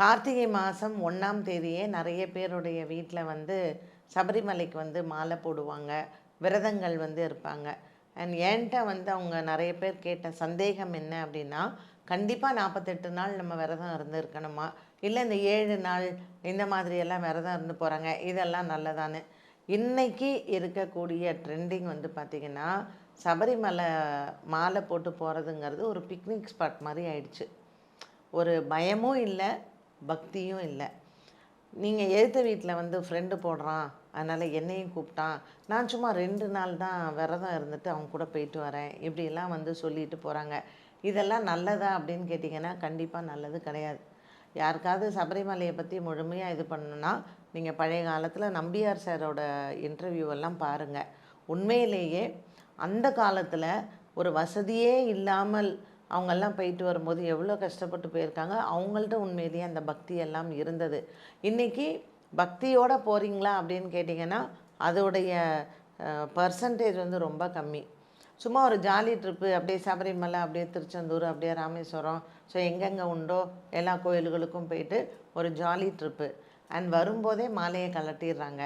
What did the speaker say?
கார்த்திகை மாதம் ஒன்றாம் தேதியே நிறைய பேருடைய வீட்டில் வந்து சபரிமலைக்கு வந்து மாலை போடுவாங்க விரதங்கள் வந்து இருப்பாங்க. அண்ட் என்கிட்ட வந்து அவங்க நிறைய பேர் கேட்ட சந்தேகம் என்ன அப்படின்னா கண்டிப்பாக நாற்பத்தெட்டு நாள் நம்ம விரதம் இருந்து இருக்கணுமா இல்லை இந்த ஏழு நாள் இந்த மாதிரியெல்லாம் விரதம் இருந்து போகிறாங்க இதெல்லாம் நல்லதானு இன்றைக்கி இருக்கக்கூடிய ட்ரெண்டிங் வந்து பார்த்திங்கன்னா சபரிமலை மாலை போட்டு போகிறதுங்கிறது ஒரு பிக்னிக் ஸ்பாட் மாதிரி ஆயிடுச்சு. ஒரு பயமும் இல்லை பக்தியும் இல்லை. நீங்கள் எழுத்த வீட்டில் வந்து ஃப்ரெண்டு போடுறான் அதனால் என்னையும் கூப்பிட்டான். நான் சும்மா ரெண்டு நாள் தான் விரதம் இருந்துட்டு அவங்க கூட போயிட்டு வரேன். இப்படியெல்லாம் வந்து சொல்லிட்டு போகிறாங்க இதெல்லாம் நல்லதா அப்படின்னு கேட்டிங்கன்னா கண்டிப்பாக நல்லது கிடையாது. யாருக்காவது சபரிமலையை பற்றி முழுமையாக இது பண்ணணுன்னா நீங்கள் பழைய காலத்தில் நம்பியார் சாரோட இன்டர்வியூவெல்லாம் பாருங்கள் உண்மையிலேயே அந்த காலத்தில் ஒரு வசதியே இல்லாமல் அவங்கெல்லாம் போயிட்டு வரும்போது எவ்வளோ கஷ்டப்பட்டு போயிருக்காங்க. அவங்கள்ட்ட உண்மையிலேயே அந்த பக்தி எல்லாம் இருந்தது. இன்றைக்கி பக்தியோடு போகிறீங்களா அப்படின்னு கேட்டிங்கன்னா அதோடைய பர்சன்டேஜ் வந்து ரொம்ப கம்மி. சும்மா ஒரு ஜாலி ட்ரிப்பு அப்படியே சபரிமலை அப்படியே திருச்செந்தூர் அப்படியே ராமேஸ்வரம். ஸோ எங்கெங்கே உண்டோ எல்லா கோயில்களுக்கும் போயிட்டு ஒரு ஜாலி ட்ரிப்பு அண்ட் வரும்போதே மாலையை கலட்டிடுறாங்க